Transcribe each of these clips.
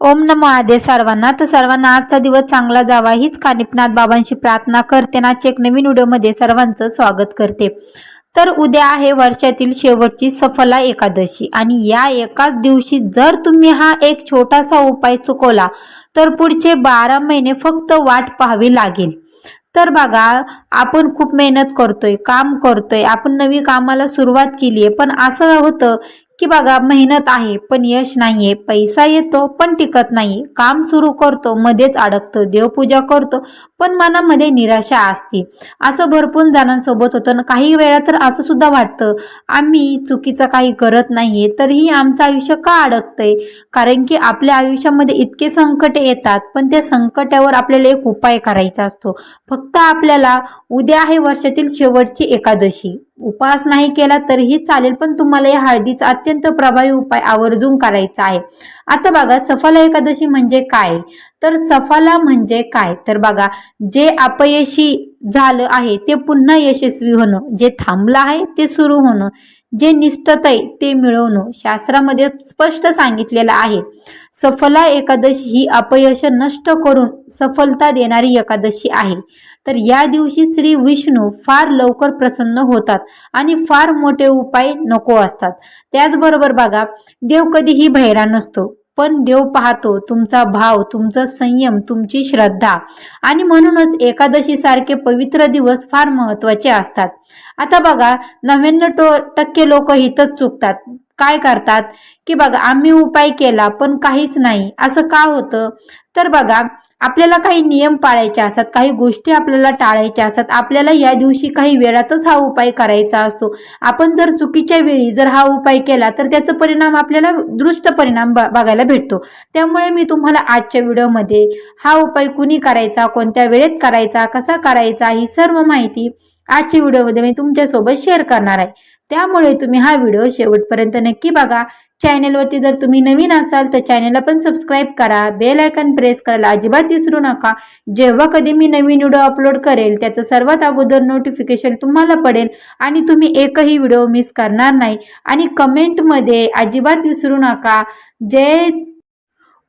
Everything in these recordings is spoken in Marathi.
ओम नमो आदे सर्वांना. तर सर्वांना आजचा दिवस चांगला जावा हीच कानिपनाथ बाबांशी प्रार्थना करते ना एक नवीन व्हिडिओमध्ये सर्वांचं स्वागत करते. तर उद्या आहे वर्षातील शेवटची सफला एकादशी आणि या एकाच दिवशी जर तुम्ही हा एक छोटासा उपाय चुकवला तर पुढचे बारा महिने फक्त वाट पाहावी लागेल. तर बघा आपण खूप मेहनत करतोय काम करतोय आपण नवी कामाला सुरुवात केली आहे पण असं होतं की बघा मेहनत आहे पण यश नाहीये पैसा येतो पण टिकत नाही. काम सुरू करतो मध्येच अडकतो देवपूजा करतो पण मनामध्ये निराशा असते. असं भरपूर जणांसोबत होतं आणि काही वेळा तर असं सुद्धा वाटतं आम्ही चुकीचं काही करत नाहीये तरीही आमचं आयुष्य का अडकतंय? कारण की आपल्या आयुष्यामध्ये इतके संकट येतात पण त्या संकटावर आपल्याला एक उपाय करायचा असतो. फक्त आपल्याला उद्या आहे वर्षातील शेवटची एकादशी. उपवास नाही केला तरीही चालेल पण तुम्हाला या हळदीचा अत्यंत प्रभावी उपाय आवर्जून करायचा आहे. आता बघा सफाला एकादशी म्हणजे काय? तर सफाला म्हणजे काय? तर बघा जे अपयशी झालं आहे ते पुन्हा यशस्वी होणं जे थांबलं आहे ते सुरू होणं जे निष्ठत आहे ते मिळवणं शास्त्रामध्ये स्पष्ट सांगितलेलं आहे. सफला एकादशी ही अपयश नष्ट करून सफलता देणारी एकादशी आहे. तर या दिवशी श्री विष्णू फार लवकर प्रसन्न होतात आणि फार मोठे उपाय नको असतात. त्याचबरोबर बघा देव कधीही भैरा नसतो. पण देव पाहतो तुमचा भाव तुमचा संयम तुमची श्रद्धा. आणि म्हणूनच एकादशी सारखे पवित्र दिवस फार महत्त्वाचे असतात. आता बघा नव्याण्णव टो टक्के लोक हितच चुकतात. काय करतात? की बघा आम्ही उपाय केला पण काहीच नाही. असं का होतं? तर बघा आपल्याला काही नियम पाळायचे असतात काही गोष्टी आपल्याला टाळायच्या असतात. आपल्याला या दिवशी काही वेळातच हा उपाय करायचा असतो. आपण जर चुकीच्या वेळी जर हा उपाय केला तर त्याचा परिणाम आपल्याला दृष्ट परिणाम ब बघायला भेटतो. त्यामुळे मी तुम्हाला आजच्या व्हिडिओमध्ये हा उपाय कुणी करायचा कोणत्या वेळेत करायचा कसा करायचा ही सर्व माहिती आजच्या व्हिडिओमध्ये मी तुमच्यासोबत शेअर करणार आहे. त्यामुळे तुम्ही हा व्हिडिओ शेवटपर्यंत नक्की बघा. चॅनेलवरती जर तुम्ही नवीन असाल तर चॅनेलला पण सबस्क्राईब करा. बेल आयकन प्रेस करायला अजिबात विसरू नका. जेव्हा कधी मी नवीन व्हिडिओ अपलोड करेल त्याचं सर्वात अगोदर नोटिफिकेशन तुम्हाला पडेल आणि तुम्ही एकही व्हिडिओ मिस करणार नाही. आणि कमेंटमध्ये अजिबात विसरू नका. जय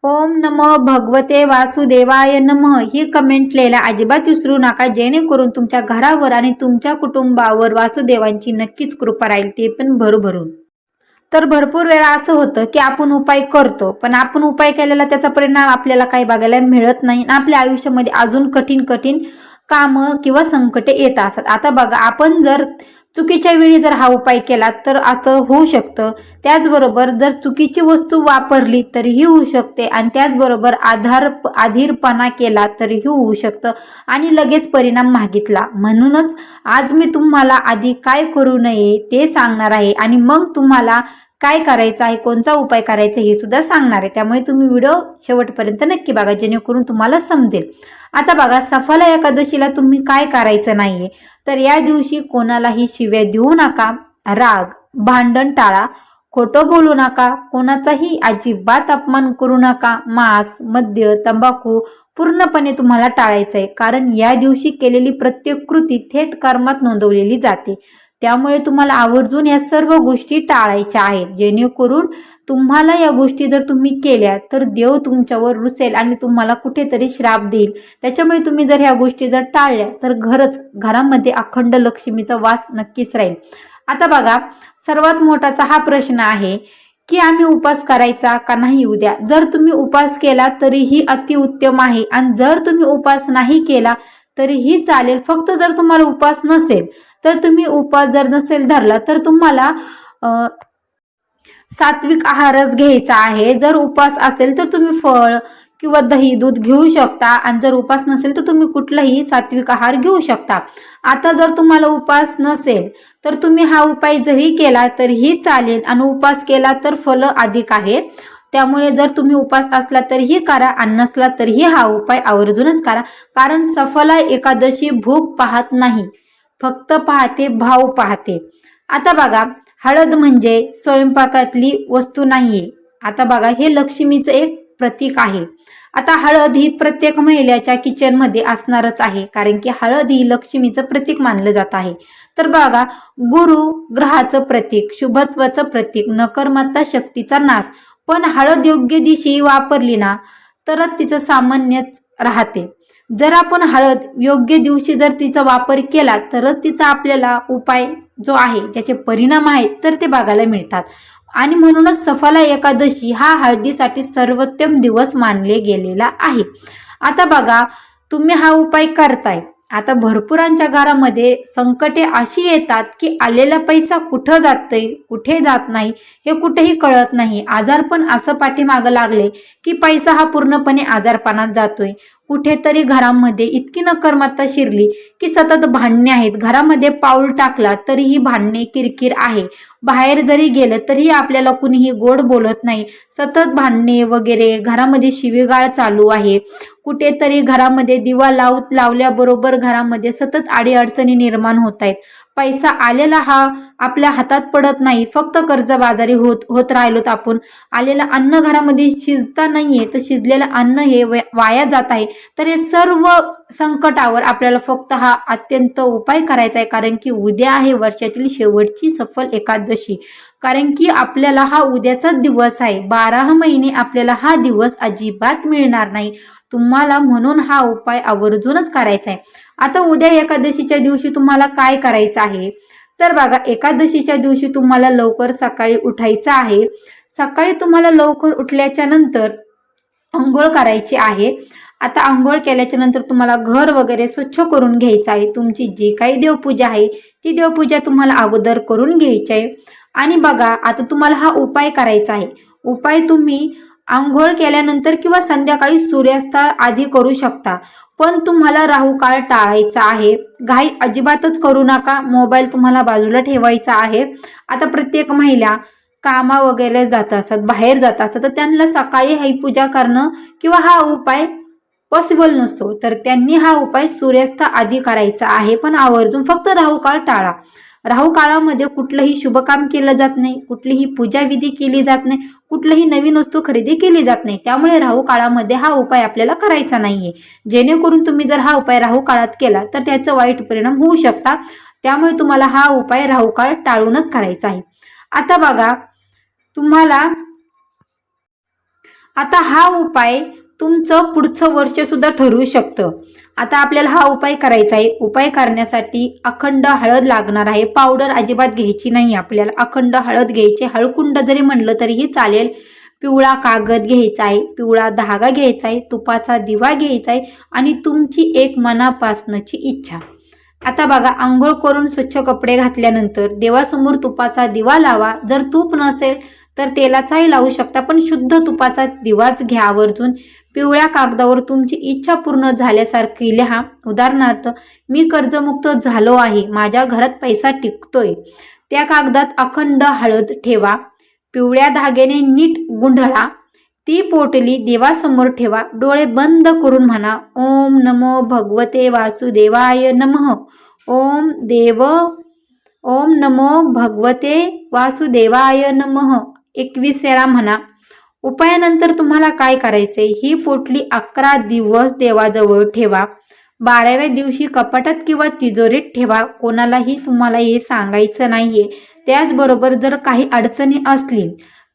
ओम नमो भगवते वासुदेवाय नमः. ही कमेंट लिहायला अजिबात विसरू नका. जेणेकरून तुमच्या घरावर आणि तुमच्या कुटुंबावर वासुदेवांची नक्कीच कृपा राहील. ते पण भरभरून. तर भरपूर वेळा असं होतं की आपण उपाय करतो पण आपण उपाय केलेला त्याचा परिणाम आपल्याला काही बघायला मिळत नाही आणि आपल्या आयुष्यामध्ये अजून कठीण कठीण कामं किंवा संकटे येत असतात. आता बघा आपण जर चुकीच्या वेळी जर हा उपाय केला तर असं होऊ शकतं. त्याचबरोबर जर चुकीची वस्तू वापरली तरीही होऊ शकते आणि त्याचबरोबर आधार आधीरपणा केला तरीही होऊ शकतं आणि लगेच परिणाम मागितला. म्हणूनच आज मी तुम्हाला आधी काय करू नये ते सांगणार आहे आणि मग तुम्हाला काय करायचं आहे कोणता उपाय करायचा हे सुद्धा सांगणार आहे. त्यामुळे तुम्ही व्हिडिओ शेवटपर्यंत नक्की बघा जेणेकरून तुम्हाला समजेल. आता बघा सफला एकादशीला तुम्ही काय करायचं नाहीये. तर या दिवशी कोणालाही शिव्या देऊ नका राग भांडण टाळा खोटं बोलू नका कोणाचाही अजिबात अपमान करू नका मांस मद्य तंबाखू पूर्णपणे तुम्हाला टाळायचं आहे कारण या दिवशी केलेली प्रत्येक कृती थेट कर्मात नोंदवलेली जाते. त्यामुळे तुम्हाला आवर्जून या सर्व गोष्टी टाळायच्या आहेत. जेणेकरून तुम्हाला या गोष्टी जर तुम्ही केल्या तर देव तुमच्यावर रुसेल आणि तुम्हाला कुठेतरी श्राप देईल. त्याच्यामुळे तुम्ही जर ह्या गोष्टी जर टाळल्या तर घरच घरामध्ये अखंड लक्ष्मीचा वास नक्कीच राहील. आता बघा सर्वात मोठाचा हा प्रश्न आहे की आम्ही उपास करायचा का नाही उद्या? जर तुम्ही उपास केला तरीही अतिउत्तम आहे. आणि जर तुम्ही उपास नाही केला तरीही चालेल. फक्त जर तुम्हाला उपास नसेल तर तुम्ही उपास जर नसेल धरला तर तुम्हाला सात्विक आहारच घ्यायचा आहे. जर उपास असेल तर तुम्ही फळ किंवा दही दूध घेऊ शकता. आणि जर उपास नसेल तर तुम्ही कुठलाही सात्विक आहार घेऊ शकता. आता जर तुम्हाला उपास नसेल तर तुम्ही हा उपाय जरी केला तरीही चालेल. आणि उपास केला तर फल अधिक आहे त्यामुळे जर तुम्ही उपास असला तरीही करा आणि नसला तरीही हा उपाय आवर्जूनच करा. कारण सफला एकादशी भूक पाहत नाही फक्त पाहते भाव पाहते. आता बघा हळद म्हणजे स्वयंपाकातली वस्तू नाहीये. आता बघा हे लक्ष्मीचं एक प्रतीक आहे. आता हळद ही प्रत्येक महिलेच्या किचनमध्ये असणारच आहे कारण की हळद ही लक्ष्मीचं प्रतीक मानलं जात आहे. तर बघा गुरु ग्रहाचं प्रतीक शुभत्वाचं प्रतीक नकर्मता शक्तीचा नाश. पण हळद योग्य दिवशी वापरली ना तरच तिचं सामान्यच राहते. जर आपण हळद योग्य दिवशी जर तिचा वापर केला तरच तिचा आपल्याला उपाय जो आहे त्याचे परिणाम आहेत तर ते बघायला मिळतात. आणि म्हणूनच सफाला एकादशी हा हळदीसाठी सर्वोत्तम दिवस मानले गेलेला आहे. आता बघा तुम्ही हा उपाय करताय. आता भरपूरांच्या घरामध्ये संकटे अशी येतात की आलेला पैसा कुठं जातंय कुठे जात नाही हे कुठेही कळत नाही. आजारपण असं पाठीमागं लागले की पैसा हा पूर्णपणे आजारपणात जातोय. कुठेतरी घरामध्ये इतकी नकर्मता शिरली की सतत भांडणे आहेत. घरामध्ये पाऊल टाकला तरीही भांडणे किरकिर आहे. बाहेर जरी गेलं तरीही आपल्याला कुणीही गोड बोलत नाही. सतत भांडणे वगैरे घरामध्ये शिवीगाळ चालू आहे. कुठेतरी घरामध्ये दिवा लावत लावल्याबरोबर घरामध्ये सतत अडीअडचणी निर्माण होत आहेत. पैसा आलेला हा आपल्या हातात पडत नाही. फक्त कर्जबाजारी होत होत राहिलोत आपण. आलेलं अन्न घरामध्ये शिजता नाहीये तर शिजलेलं अन्न हे वाया जात आहे. तर हे सर्व संकटावर आपल्याला फक्त हा अत्यंत उपाय करायचा आहे. कारण की उद्या आहे वर्षातील शेवटची सफल एकादशी. कारण की आपल्याला हा उद्याचाच दिवस आहे. बारा महिने आपल्याला हा दिवस अजिबात मिळणार नाही. तुम्हाला म्हणून हा उपाय आवर्जूनच करायचा आहे. आता उद्या एकादशीच्या दिवशी तुम्हाला काय करायचं आहे? तर बघा एकादशीच्या दिवशी तुम्हाला लवकर सकाळी उठायचं आहे. सकाळी तुम्हाला लवकर उठल्याच्या नंतर आंघोळ करायची आहे. आता आंघोळ केल्याच्यानंतर तुम्हाला घर वगैरे स्वच्छ करून घ्यायचं आहे. तुमची जी काही देवपूजा आहे ती देवपूजा तुम्हाला अगोदर करून घ्यायची आहे. आणि बघा आता तुम्हाला हा उपाय करायचा आहे. उपाय तुम्ही आंघोळ केल्यानंतर किंवा संध्याकाळी सूर्यास्ता आधी करू शकता. पण तुम्हाला राहू काळ टाळायचा आहे. घाई अजिबातच करू नका. मोबाईल तुम्हाला बाजूला ठेवायचा आहे. आता प्रत्येक महिला कामा वगैरे जात असतात बाहेर जात असतात तर त्यांना सकाळी ही पूजा करणं किंवा हा उपाय पॉसिबल नसतो. तर त्यांनी हा उपाय सूर्यास्त आधी करायचा आहे. पण आवर्जून फक्त राहू काळ टाळा. राहू काळामध्ये कुठलंही शुभकाम केलं जात नाही. कुठलीही पूजाविधी केली जात नाही. कुठलंही नवीन वस्तू खरेदी केली जात नाही. त्यामुळे राहू काळामध्ये हा उपाय आपल्याला करायचा नाहीये. जेणेकरून तुम्ही जर हा उपाय राहू काळात केला तर त्याचा वाईट परिणाम होऊ शकता. त्यामुळे तुम्हाला हा उपाय राहू काळ टाळूनच करायचा आहे. आता बघा तुम्हाला आता हा उपाय तुमचं पुढचं वर्ष सुद्धा शकतं. आता आपल्याला हा उपाय करायचा आहे. उपाय करण्यासाठी अखंड हळद लागणार आहे. पावडर अजिबात घ्यायची नाही आपल्याला. अखंड हळद घ्यायची. हळकुंड जरी म्हणलं तरीही चालेल. पिवळा कागद घ्यायचा आहे. पिवळा धागा घ्यायचा आहे. तुपाचा दिवा घ्यायचा आहे. आणि तुमची एक मनापासनची इच्छा. आता बघा आंघोळ करून स्वच्छ कपडे घातल्यानंतर देवासमोर तुपाचा दिवा लावा. जर तूप नसेल तर तेलाचाही लावू शकता. पण शुद्ध तुपाचा दिवाच घ्या आवर्जून. पिवळ्या कागदावर तुमची इच्छा पूर्ण झाल्यासारखी लिहा. उदाहरणार्थ मी कर्जमुक्त झालो आहे. माझ्या घरात पैसा टिकतोय. त्या कागदात अखंड हळद ठेवा. पिवळ्या धाग्याने नीट गुंढळा. ती पोटली देवासमोर ठेवा. डोळे बंद करून म्हणा ओम नमो भगवते वासुदेवाय नमः. ओम देव ओम नमो भगवते वासुदेवाय नमः. एकवीस वेळा म्हणा उपायानंतर तुम्हाला काय करायचंय? ही पोटली अकरा दिवस देवाजवळ ठेवा. बाराव्या दिवशी कपाटात किंवा तिजोरीत ठेवा. कोणालाही तुम्हाला हे सांगायचं नाहीये. त्याचबरोबर जर काही अडचणी असली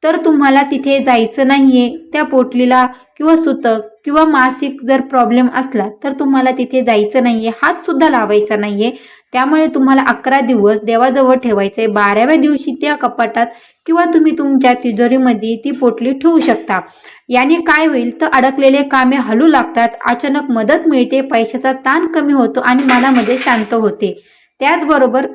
तर तुम्हाला तिथे जायचं नाहीये त्या पोटलीला किंवा सुतक किंवा मासिक जर प्रॉब्लेम असला तर तुम्हाला तिथे जायचं नाहीये हात सुद्धा लावायचा नाहीये. त्यामुळे तुम्हाला अकरा दिवस देवाजवळ ठेवायचं आहे बाराव्या दिवशी त्या कपाटात किंवा तुम्ही तुमच्या तिजोरीमध्ये ती पोटली ठेवू शकता. याने काय होईल? तर अडकलेले कामे हलू लागतात अचानक मदत मिळते पैशाचा ताण कमी होतो आणि मनामध्ये शांत होते. त्याचबरोबर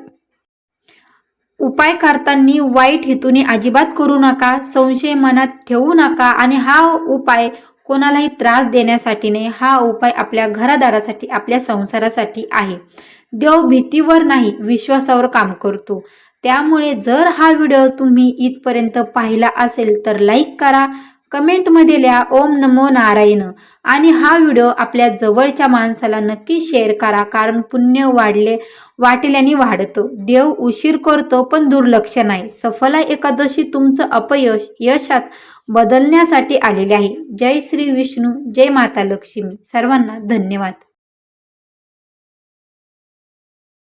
उपाय करताना वाईट हेतूने अजिबात करू नका संशय मनात ठेवू नका आणि हा उपाय कोणालाही त्रास देण्यासाठी नाही हा उपाय आपल्या घरादारासाठी आपल्या संसारासाठी आहे. देव भीतीवर नाही विश्वासावर काम करतो. त्यामुळे जर हा व्हिडिओ तुम्ही इथपर्यंत पाहिला असेल तर लाईक करा कमेंटमध्ये लिहा ओम नमो नारायण. आणि हा व्हिडिओ आपल्या जवळच्या माणसाला नक्की शेअर करा कारण पुण्य वाढले वाटल्याने वाढतं. देव उशीर करतो पण दुर्लक्ष नाही. सफला एकादशी तुमचं अपयश यशात बदलण्यासाठी आलेले आहे. जय श्री विष्णू जय माता लक्ष्मी. सर्वांना धन्यवाद.